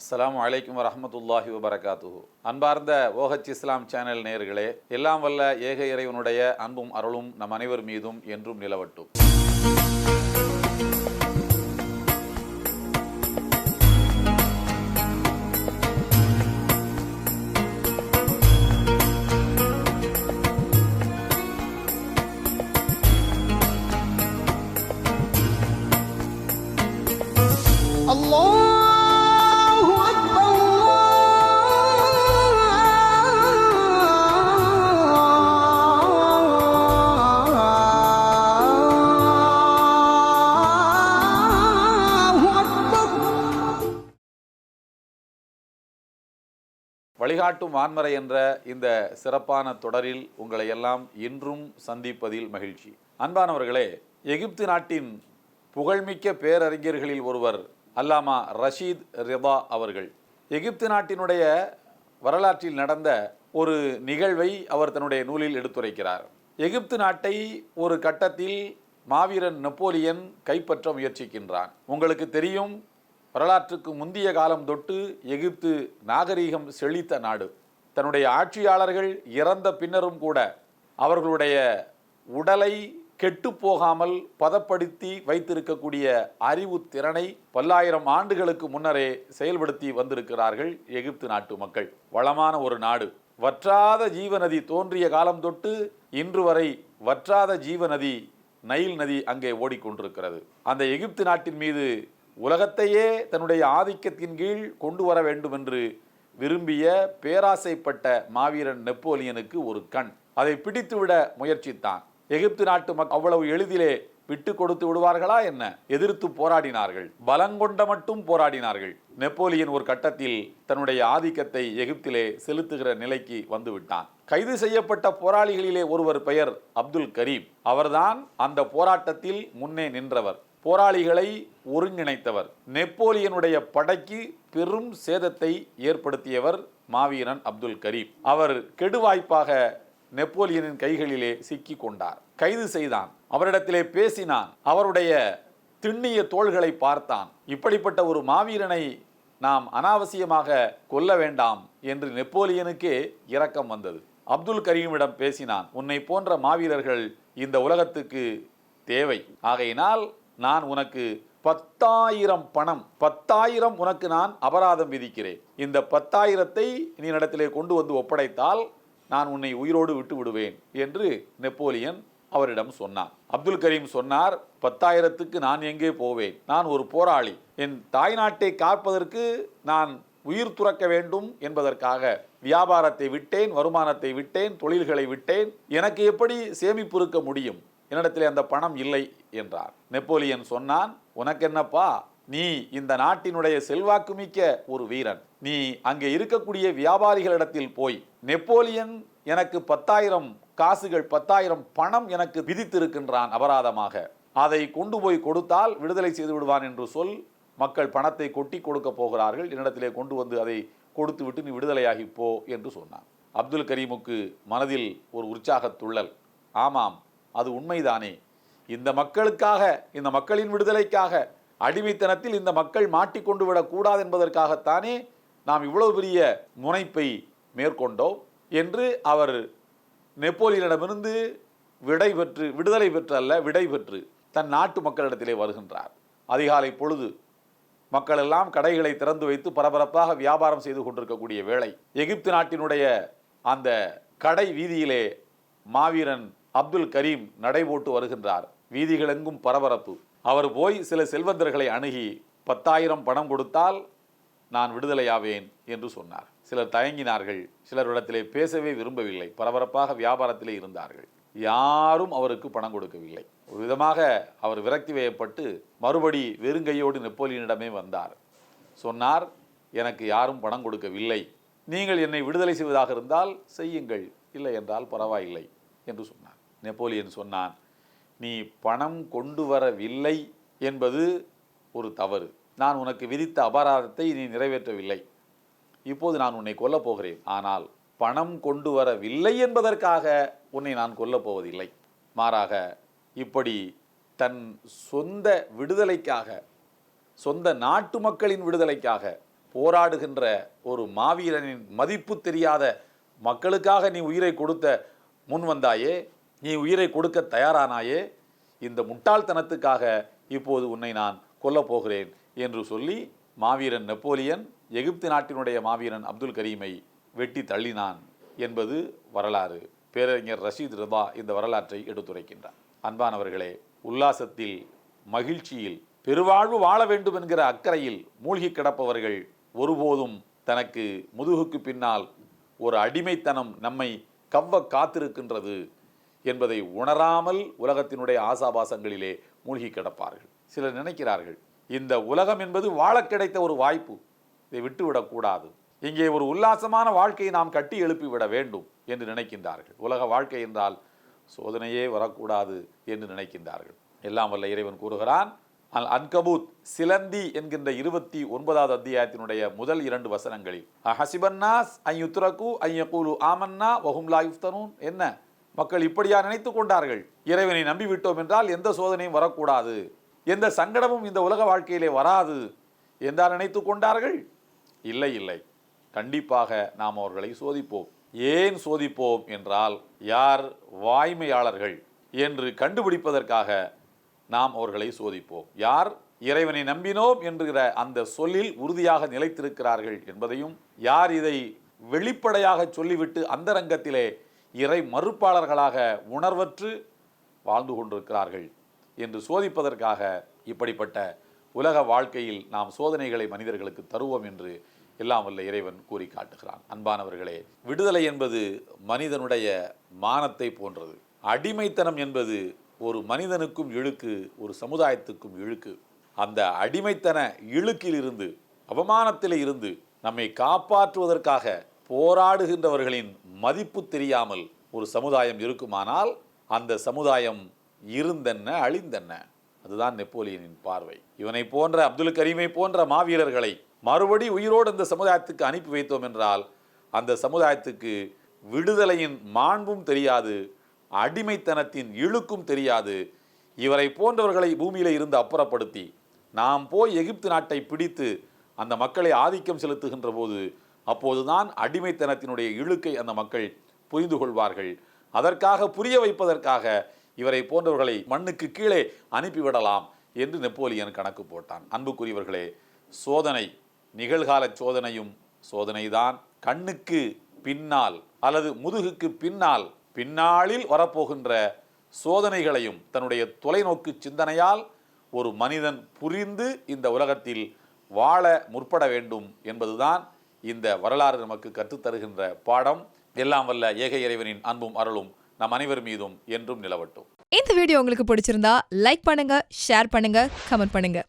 அஸ்லாம் வலைக்கம் வரமத்துல்லாஹி வபரகாத்துஹு. அன்பார்ந்த ஓஹச் இஸ்லாம் சேனல் நேர்களே எல்லாம் வல்ல ஏக இறைவனுடைய அன்பும் அருளும் நம் அனைவர் மீதும் என்றும் நிலவட்டும். வழிகாட்டும் வான்மறை என்ற இந்த சிறப்பான தொடரில் உங்களை எல்லாம் இன்றும் சந்திப்பதில் மகிழ்ச்சி. அன்பானவர்களே எகிப்து நாட்டின் புகழ்மிக்க பேரறிஞர்களில் ஒருவர் அல்லாமா ரஷீத் ரிதா அவர்கள். எகிப்து நாட்டினுடைய வரலாற்றில் நடந்த ஒரு நிகழ்வை அவர் தன்னுடைய நூலில் எடுத்துரைக்கிறார். எகிப்து நாட்டை ஒரு கட்டத்தில் மாவீரன் நெப்போலியன் கைப்பற்ற முயற்சிக்கின்றான். உங்களுக்கு தெரியும் வரலாற்றுக்கு முந்திய காலம் தொட்டு எகிப்து நாகரீகம் செழித்த நாடு. தன்னுடைய ஆட்சியாளர்கள் இறந்த பின்னரும் கூட அவர்களுடைய உடலை கெட்டு போகாமல் பதப்படுத்தி வைத்திருக்கக்கூடிய அறிவு திறனை பல்லாயிரம் ஆண்டுகளுக்கு முன்னரே செயல்படுத்தி வந்திருக்கிறார்கள் எகிப்து நாட்டு மக்கள். வளமான ஒரு நாடு. வற்றாத ஜீவநதி தோன்றிய காலம் தொட்டு இன்று வரை வற்றாத ஜீவநதி நைல் நதி அங்கே ஓடிக்கொண்டிருக்கிறது. அந்த எகிப்து நாட்டின் மீது உலகத்தையே தன்னுடைய ஆதிக்கத்தின் கீழ் கொண்டு வர வேண்டும் என்று விரும்பிய பேராசைப்பட்ட மாவீரன் நெப்போலியனுக்கு ஒரு கண். அதை பிடித்துவிட முயற்சித்தான். எகிப்து நாட்டு மக்கள் அவ்வளவு எளிதிலே விட்டு கொடுத்து விடுவார்களா என்ன? எதிர்த்து போராடினார்கள். பலங்கொண்ட மட்டும் போராடினார்கள். நெப்போலியன் ஒரு கட்டத்தில் தன்னுடைய ஆதிக்கத்தை எகிப்திலே செலுத்துகிற நிலைக்கு வந்துவிட்டான். கைது செய்யப்பட்ட போராளிகளிலே ஒருவர் பெயர் அப்துல் கரீம். அவர்தான் அந்த போராட்டத்தில் முன்னே நின்றவர். போராளிகளை ஒருங்கிணைத்தவர். நெப்போலியனுடைய படைக்கு பெரும் சேதத்தை ஏற்படுத்தியவர் மாவீரன் அப்துல் கரீம். அவர் கெடுவாய்ப்பாக நெப்போலியனின் கைகளிலே சிக்கி கொண்டார். கைது செய்தான். அவரிடத்திலே பேசினான். அவருடைய திண்ணிய தோள்களை பார்த்தான். இப்படிப்பட்ட ஒரு மாவீரனை நாம் அனாவசியமாக கொல்ல வேண்டாம் என்று நெப்போலியனுக்கே இரக்கம் வந்தது. அப்துல் கரீமிடம் பேசினான். உன்னை போன்ற மாவீரர்கள் இந்த உலகத்துக்கு தேவை. ஆகையினால் நான் உனக்கு பத்தாயிரம் பணம் பத்தாயிரம் உனக்கு நான் அபராதம் விதிக்கிறேன். இந்த பத்தாயிரத்தை நீ இடத்திலே கொண்டு வந்து ஒப்படைத்தால் நான் உன்னை உயிரோடு விட்டு விடுவேன் என்று நெப்போலியன் அவரிடம் சொன்னான். அப்துல் கரீம் சொன்னார் பத்தாயிரத்துக்கு நான் எங்கே போவேன்? நான் ஒரு போராளி. என் தாய்நாட்டை காப்பதற்கு நான் உயிர் துறக்க வேண்டும் என்பதற்காக வியாபாரத்தை விட்டேன் வருமானத்தை விட்டேன் தொழில்களை விட்டேன். எனக்கு எப்படி சேமிப்பு இருக்க முடியும்? என்னிடத்திலே அந்த பணம் இல்லை என்றார். நெப்போலியன் சொன்னான் உனக்கென்னப்பா? நீ இந்த நாட்டினுடைய செல்வாக்குமிக்க ஒரு வீரன். நீ அங்கே இருக்கக்கூடிய வியாபாரிகளிடத்தில் போய் நெப்போலியன் எனக்கு பத்தாயிரம் காசுகள் பத்தாயிரம் பணம் எனக்கு விதித்திருக்கின்றான் அபராதமாக. அதை கொண்டு போய் கொடுத்தால் விடுதலை செய்து விடுவான் என்று சொல். மக்கள் பணத்தை கொட்டி கொடுக்க போகிறார்கள். என்னிடத்திலே கொண்டு வந்து அதை கொடுத்து விட்டு நீ விடுதலையாகி போ என்று சொன்னான். அப்துல் கரீமுக்கு மனதில் ஒரு உற்சாகத் துள்ளல் ஆமாம் அது உண்மைதானே? இந்த மக்களுக்காக இந்த மக்களின் விடுதலைக்காக அடிமைத்தனத்தில் இந்த மக்கள் மாட்டிக்கொண்டு விடக்கூடாது என்பதற்காகத்தானே நாம் இவ்வளவு பெரிய முனைப்பை மேற்கொண்டோம் என்று அவர் நெப்போலியனிடமிருந்து விடை பெற்று விடுதலை பெற்று அல்ல விடை பெற்று தன் நாட்டு மக்களிடத்திலே வருகின்றார். அதிகாலை பொழுது மக்கள் எல்லாம் கடைகளை திறந்து வைத்து பரபரப்பாக வியாபாரம் செய்து கொண்டிருக்கக்கூடிய வேளை எகிப்து நாட்டினுடைய அந்த கடை வீதியிலே மாவீரன் அப்துல் கரீம் நடைபோட்டு வருகின்றார். வீதிகளெங்கும் பரபரப்பு. அவர் போய் சில செல்வந்தர்களை அணுகி பத்தாயிரம் பணம் கொடுத்தால் நான் விடுதலையாவேன் என்று சொன்னார். சிலர் தயங்கினார்கள். சிலரிடத்திலே பேசவே விரும்பவில்லை. பரபரப்பாக வியாபாரத்திலே இருந்தார்கள். யாரும் அவருக்கு பணம் கொடுக்கவில்லை. ஒரு விதமாக அவர் விரக்தி வயப்பட்டு மறுபடி வெறுங்கையோடு நெப்போலியனிடமே வந்தார். சொன்னார் எனக்கு யாரும் பணம் கொடுக்கவில்லை. நீங்கள் என்னை விடுதலை செய்வதாக இருந்தால் செய்யுங்கள். இல்லை என்றால் பரவாயில்லை என்று சொன்னார். நெப்போலியன் சொன்னான் நீ பணம் கொண்டு வரவில்லை என்பது ஒரு தவறு. நான் உனக்கு விதித்த அபராதத்தை நீ நிறைவேற்றவில்லை. இப்போது நான் உன்னை கொல்லப் போகிறேன். ஆனால் பணம் கொண்டு வரவில்லை என்பதற்காக உன்னை நான் கொல்லப் போவதில்லை. மாறாக இப்படி தன் சொந்த விடுதலைக்காக சொந்த நாட்டு மக்களின் விடுதலைக்காக போராடுகின்ற ஒரு மாவீரனின் மதிப்பு தெரியாத மக்களுக்காக நீ உயிரை கொடுத்த முன் வந்தாயே நீ உயிரை கொடுக்க தயாரானாயே இந்த முட்டாள்தனத்துக்காக இப்போது உன்னை நான் கொல்லப் போகிறேன் என்று சொல்லி மாவீரன் நெப்போலியன் எகிப்து நாட்டினுடைய மாவீரன் அப்துல் கரீமை வெட்டி தள்ளினான் என்பது வரலாறு. பேரறிஞர் ரஷீத் ரிதா இந்த வரலாற்றை எடுத்துரைக்கின்றார். அன்பானவர்களே உல்லாசத்தில் மகிழ்ச்சியில் பெருவாழ்வு வாழ வேண்டும் என்கிற அக்கறையில் மூழ்கி கிடப்பவர்கள் ஒருபோதும் தனக்கு முதுகுக்கு பின்னால் ஒரு அடிமைத்தனம் நம்மை கவ்வ காத்திருக்கின்றது என்பதை உணராமல் உலகத்தினுடைய ஆசாபாசங்களிலே மூழ்கி கிடப்பார்கள். சிலர் நினைக்கிறார்கள் இந்த உலகம் என்பது வாழ கிடைத்த ஒரு வாய்ப்பு இதை விட்டுவிடக்கூடாது. இங்கே ஒரு உல்லாசமான வாழ்க்கையை நாம் கட்டி எழுப்பி விட வேண்டும் என்று நினைக்கின்றார்கள். உலக வாழ்க்கை என்றால் சோதனையே வரக்கூடாது என்று நினைக்கின்றார்கள். எல்லாம் வல்ல இறைவன் கூறுகிறான் அல் அன்கபூத் சிலந்தி என்கின்ற இருபத்தி ஒன்பதாவது அத்தியாயத்தினுடைய முதல் இரண்டு வசனங்களில் அஹசிபன்னாஸ் ஐயுத்ரகு ஐயகூலு ஆமன்னா வஹும்லா யுஃப்தனூன் என்ன? மக்கள் இப்படியா நினைத்து கொண்டார்கள்? இறைவனை நம்பிவிட்டோம் என்றால் எந்த சோதனையும் வரக்கூடாது. எந்த சங்கடமும் இந்த உலக வாழ்க்கையிலே வராது என்றா நினைத்து கொண்டார்கள்? இல்லை இல்லை. கண்டிப்பாக நாம் அவர்களை சோதிப்போம். ஏன் சோதிப்போம் என்றால் யார் வாய்மையாளர்கள் என்று கண்டுபிடிப்பதற்காக நாம் அவர்களை சோதிப்போம். யார் இறைவனை நம்பினோம் என்கிற அந்த சொல்லில் உறுதியாக நிலைத்திருக்கிறார்கள் என்பதையும் யார் இதை வெளிப்படையாக சொல்லிவிட்டு அந்தரங்கத்திலே இறை மறுப்பாளர்களாக உணர்வற்று வாழ்ந்து கொண்டிருக்கிறார்கள் என்று சோதிப்பதற்காக இப்படிப்பட்ட உலக வாழ்க்கையில் நாம் சோதனைகளை மனிதர்களுக்கு தருவோம் என்று எல்லாம் வல்ல இறைவன் கூறி காட்டுகிறான் அன்பானவர்களே விடுதலை என்பது மனிதனுடைய மானத்தை போன்றது. அடிமைத்தனம் என்பது ஒரு மனிதனுக்கும் இழுக்கு ஒரு சமுதாயத்துக்கும் இழுக்கு. அந்த அடிமைத்தன இழுக்கிலிருந்து அவமானத்தில் இருந்து நம்மை காப்பாற்றுவதற்காக போராடுகின்றவர்களின் மதிப்பு தெரியாமல் ஒரு சமுதாயம் இருக்குமானால் அந்த சமுதாயம் இருந்தென்ன அழிந்தென்ன? அதுதான் நெப்போலியனின் பார்வை. இவனை போன்ற அப்துல் கரீமை போன்ற மாவீரர்களை மறுபடி உயிரோடு இந்த சமுதாயத்துக்கு அனுப்பி வைத்தோம் என்றால் அந்த சமுதாயத்துக்கு விடுதலையின் மாண்பும் தெரியாது அடிமைத்தனத்தின் இழுக்கும் தெரியாது. இவரை போன்றவர்களை பூமியில் இருந்து அப்புறப்படுத்தி நாம் போய் எகிப்து நாட்டை பிடித்து அந்த மக்களை ஆதிக்கம் செலுத்துகின்ற போது அப்போதுதான் அடிமைத்தனத்தினுடைய இழுக்கை அந்த மக்கள் புரிந்து கொள்வார்கள். அதற்காக புரிய வைப்பதற்காக இவரை போன்றவர்களை மண்ணுக்கு கீழே அனுப்பிவிடலாம் என்று நெப்போலியன் கணக்கு போட்டான். அன்புக்குரியவர்களே சோதனை நிகழ்கால சோதனையும் சோதனைதான். கண்ணுக்கு பின்னால் அல்லது முதுகுக்கு பின்னால் பின்னாளில் வரப்போகின்ற சோதனைகளையும் தன்னுடைய தொலைநோக்கு சிந்தனையால் ஒரு மனிதன் புரிந்து இந்த உலகத்தில் வாழ முற்பட வேண்டும் என்பதுதான் இந்த வரலாறு நமக்கு கற்றுத்தருகின்ற பாடம் எல்லாம் வல்ல ஏக இறைவனின் அன்பும் அருளும் நம் அனைவர் மீதும் என்றும் நிலவட்டும். இந்த வீடியோ உங்களுக்கு பிடிச்சிருந்தா லைக் பண்ணுங்க ஷேர் பண்ணுங்க கமெண்ட் பண்ணுங்க.